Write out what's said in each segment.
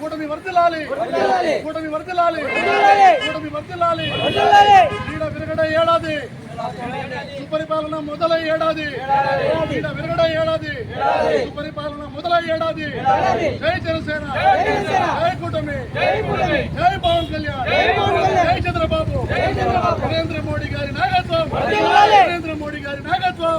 కూటమి వర్తిలాలి కూటమి వర్తిలాలి కూటమి వర్తిలాలి క్రీడ విరగడ ఏడాది సుపరిపాలన మొదలై ఏడాది క్రీడ విరగడ ఏడాది సుపరిపాలన మొదలై ఏడాది జై జనసేన. జై కూటమి జై పవన్ కళ్యాణ్ జై చంద్రబాబు నరేంద్ర మోడీ గారి నాయకత్వం నరేంద్ర మోడీ గారి నాయకత్వం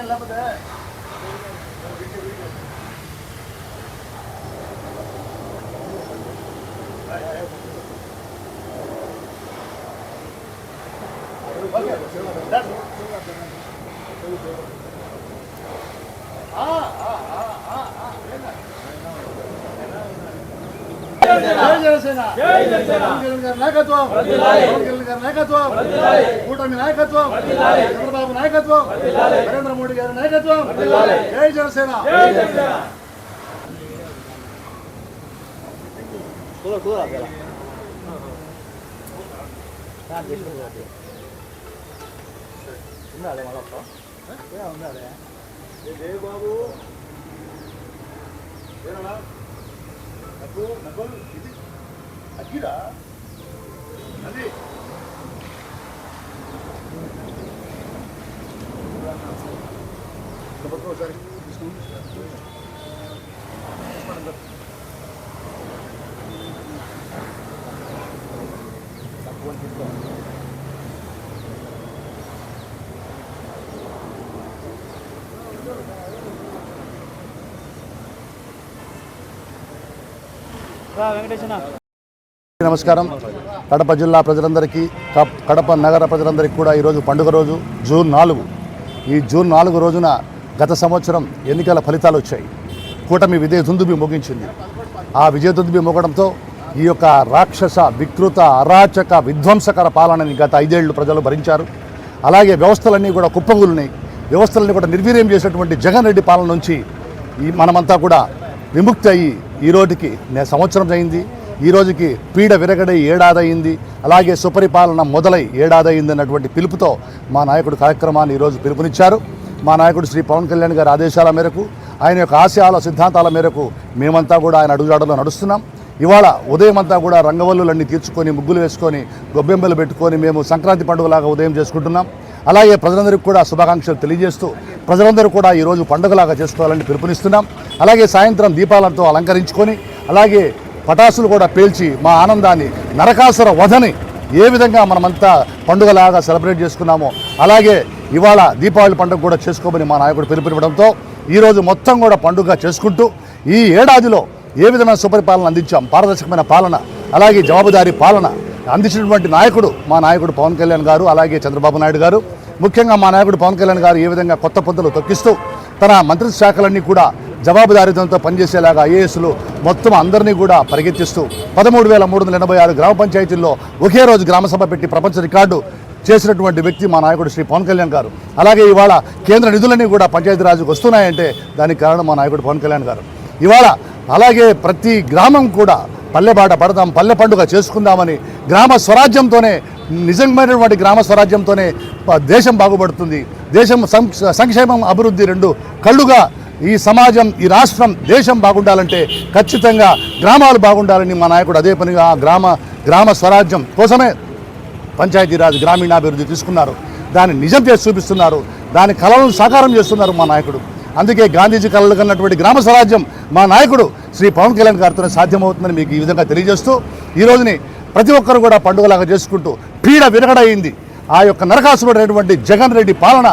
నాయకత్వం పవన్ కళ్యాణ్ గారి నాయకత్వం కూటమి నాయకత్వం చంద్రబాబు నాయకత్వం. నరేంద్ర మోడీ గారి నాయకత్వం. జై జనసేన. జై బాబు. ఏనా నకు నకు ఇది అగ్గిరా? అది. ఒకసారి నమస్కారం. కడప జిల్లా ప్రజలందరికీ కడప నగర ప్రజలందరికీ కూడా ఈరోజు పండుగ రోజు జూన్ నాలుగు. ఈ జూన్ నాలుగు రోజున గత సంవత్సరం ఎన్నికల ఫలితాలు వచ్చాయి. కూటమి విజయ దుందుబి ముగించింది. ఆ విజయ దుందుబి ముగడంతో ఈ యొక్క రాక్షస వికృత అరాచక విధ్వంసకర పాలనని గత ఐదేళ్ళు ప్రజలు భరించారు. అలాగే వ్యవస్థలన్నీ కూడా కుప్పగూలినాయి వ్యవస్థలన్నీ కూడా నిర్వీర్యం చేసినటువంటి జగన్ రెడ్డి పాలన నుంచి ఈ మనమంతా కూడా విముక్తి అయ్యి ఈ రోజుకి నే సంవత్సరం అయింది. ఈ రోజుకి పీడ విరగడై ఏడాదయింది. అలాగే సుపరిపాలన మొదలై ఏడాదయింది అన్నటువంటి పిలుపుతో మా నాయకుడు కార్యక్రమాన్ని ఈరోజు పిలుపునిచ్చారు. మా నాయకుడు శ్రీ పవన్ కళ్యాణ్ గారి ఆదేశాల మేరకు ఆయన యొక్క ఆశయాల సిద్ధాంతాల మేరకు మేమంతా కూడా ఆయన అడుగుజాడలో నడుస్తున్నాం. ఇవాళ ఉదయం అంతా కూడా రంగవల్లులన్నీ తీర్చుకొని ముగ్గులు వేసుకొని గొబ్బెంబలు పెట్టుకొని మేము సంక్రాంతి పండుగలాగా ఉదయం చేసుకుంటున్నాం. అలాగే ప్రజలందరికీ కూడా శుభాకాంక్షలు తెలియజేస్తూ ప్రజలందరూ కూడా ఈరోజు పండుగలాగా చేసుకోవాలని పిలుపునిస్తున్నాం. అలాగే సాయంత్రం దీపాలతో అలంకరించుకొని అలాగే పటాసులు కూడా పేల్చి మా ఆనందాన్ని నరకాసుర వధని ఏ విధంగా మనమంతా పండుగలాగా సెలబ్రేట్ చేసుకున్నామో అలాగే ఇవాళ దీపావళి పండుగ కూడా చేసుకోమని మా నాయకుడు పిలుపునివ్వడంతో ఈరోజు మొత్తం కూడా పండుగ చేసుకుంటూ ఈ ఏడాదిలో ఏ విధమైన సుపరిపాలన అందించాం? పారదర్శకమైన పాలన అలాగే జవాబుదారీ పాలన అందించినటువంటి నాయకుడు మా నాయకుడు పవన్ కళ్యాణ్ గారు అలాగే చంద్రబాబు నాయుడు గారు. ముఖ్యంగా మా నాయకుడు పవన్ కళ్యాణ్ గారు ఏ విధంగా కొత్త పొద్దులు తొక్కిస్తూ తన మంత్రిత్వ శాఖలన్నీ కూడా జవాబుదారీతనంతో పనిచేసేలాగా ఐఏఎస్లు మొత్తం అందరినీ కూడా పరిగెత్తిస్తూ పదమూడు వేల మూడు వందల ఎనభై ఆరు గ్రామ పంచాయతీల్లో ఒకే రోజు గ్రామసభ పెట్టి ప్రపంచ రికార్డు చేసినటువంటి వ్యక్తి మా నాయకుడు శ్రీ పవన్ కళ్యాణ్ గారు. అలాగే ఇవాళ కేంద్ర నిధులన్నీ కూడా పంచాయతీరాజుకు వస్తున్నాయంటే దానికి కారణం మా నాయకుడు పవన్ కళ్యాణ్ గారు. ఇవాళ అలాగే ప్రతి గ్రామం కూడా పల్లెబాట పడదాం పల్లె పండుగ చేసుకుందామని గ్రామ స్వరాజ్యంతోనే నిజమైనటువంటి గ్రామ స్వరాజ్యంతోనే ప- దేశం బాగుపడుతుంది. దేశం సంక్షేమం అభివృద్ధి రెండు కళ్ళుగా ఈ సమాజం ఈ రాష్ట్రం దేశం బాగుండాలంటే ఖచ్చితంగా గ్రామాలు బాగుండాలని మా నాయకుడు అదే పనిగా ఆ గ్రామ గ్రామ స్వరాజ్యం కోసమే పంచాయతీరాజ్ గ్రామీణాభివృద్ధి తీసుకున్నారు. దాన్ని నిజం చేసి చూపిస్తున్నారు. దాని కళలను సాకారం చేస్తున్నారు మా నాయకుడు. అందుకే గాంధీజీ కళలు కన్నటువంటి గ్రామ స్వరాజ్యం మా నాయకుడు శ్రీ పవన్ కళ్యాణ్ గారితో సాధ్యమవుతుందని మీకు ఈ విధంగా తెలియజేస్తూ ఈ రోజుని ప్రతి ఒక్కరు కూడా పండుగలాగా చేసుకుంటూ పీడ విరగడయింది. ఆ యొక్క నరకాసుడైనటువంటి జగన్ రెడ్డి పాలన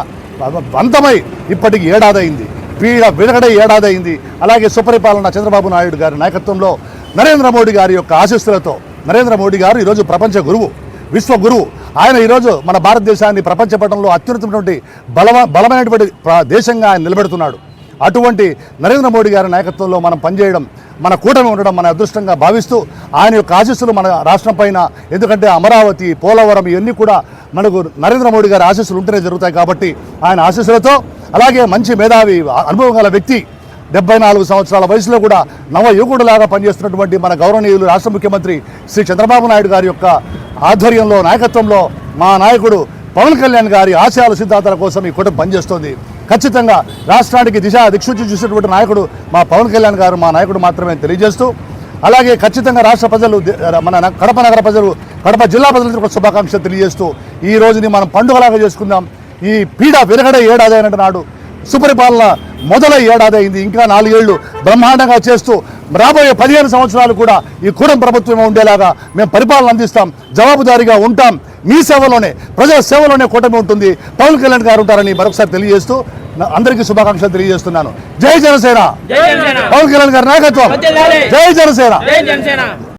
అంతమై ఇప్పటికి ఏడాదైంది పీడ విరగడై ఏడాదైంది అలాగే సుపరిపాలన చంద్రబాబు నాయుడు గారి నాయకత్వంలో నరేంద్ర మోడీ గారి యొక్క ఆశీస్సులతో నరేంద్ర మోడీ గారు ఈరోజు ప్రపంచ గురువు. విశ్వ గురువు ఆయన ఈరోజు మన భారతదేశాన్ని ప్రపంచ పటంలో అత్యున్నతమైనటువంటి బలమ బలమైనటువంటి ప్ర- దేశంగా ఆయన నిలబెడుతున్నాడు. అటువంటి నరేంద్ర మోడీ గారి నాయకత్వంలో మనం పనిచేయడం మన కూటమి ఉండడం మన అదృష్టంగా భావిస్తూ ఆయన యొక్క ఆశీస్సులు మన రాష్ట్రం పైన ఎందుకంటే అమరావతి పోలవరం ఇవన్నీ కూడా మనకు నరేంద్ర మోడీ గారి ఆశీస్సులు ఉంటేనే జరుగుతాయి కాబట్టి ఆయన ఆశీస్సులతో అలాగే మంచి మేధావి అనుభవం గల వ్యక్తి డెబ్బై నాలుగు సంవత్సరాల వయసులో కూడా నవయుగుడులాగా పనిచేస్తున్నటువంటి మన గౌరవనీయులు రాష్ట్ర ముఖ్యమంత్రి శ్రీ చంద్రబాబు నాయుడు గారి యొక్క ఆధ్వర్యంలో నాయకత్వంలో మా నాయకుడు పవన్ కళ్యాణ్ గారి ఆశయాల సిద్ధాంతాల కోసం ఈ కూటమి పనిచేస్తోంది. ఖచ్చితంగా రాష్ట్రానికి దిశ దిక్సూచి చూసినటువంటి నాయకుడు మా పవన్ కళ్యాణ్ గారు మా నాయకుడు మాత్రమే తెలియజేస్తూ అలాగే ఖచ్చితంగా రాష్ట్ర ప్రజలు మన కడప నగర ప్రజలు కడప జిల్లా ప్రజలకు ఒక శుభాకాంక్షలు తెలియజేస్తూ ఈ రోజుని మనం పండుగలాగా చేసుకుందాం. ఈ పీడ విరగడే ఏడాది అయినట్టు నాడు సుపరిపాలన మొదలై ఏడాది అయింది ఇంకా నాలుగేళ్ళు బ్రహ్మాండంగా చేస్తూ రాబోయే పదిహేను సంవత్సరాలు కూడా ఈ కూడం ప్రభుత్వం ఉండేలాగా మేము పరిపాలన అందిస్తాం జవాబుదారీగా ఉంటాం. మీ సేవలోనే ప్రజల సేవలోనే కూటమి ఉంటుంది. పవన్ కళ్యాణ్ గారు ఉంటారని మరొకసారి తెలియజేస్తూ అందరికీ శుభాకాంక్షలు తెలియజేస్తున్నాను. జై జనసేన! పవన్ కళ్యాణ్ గారి నాయకత్వం! జై జనసేన!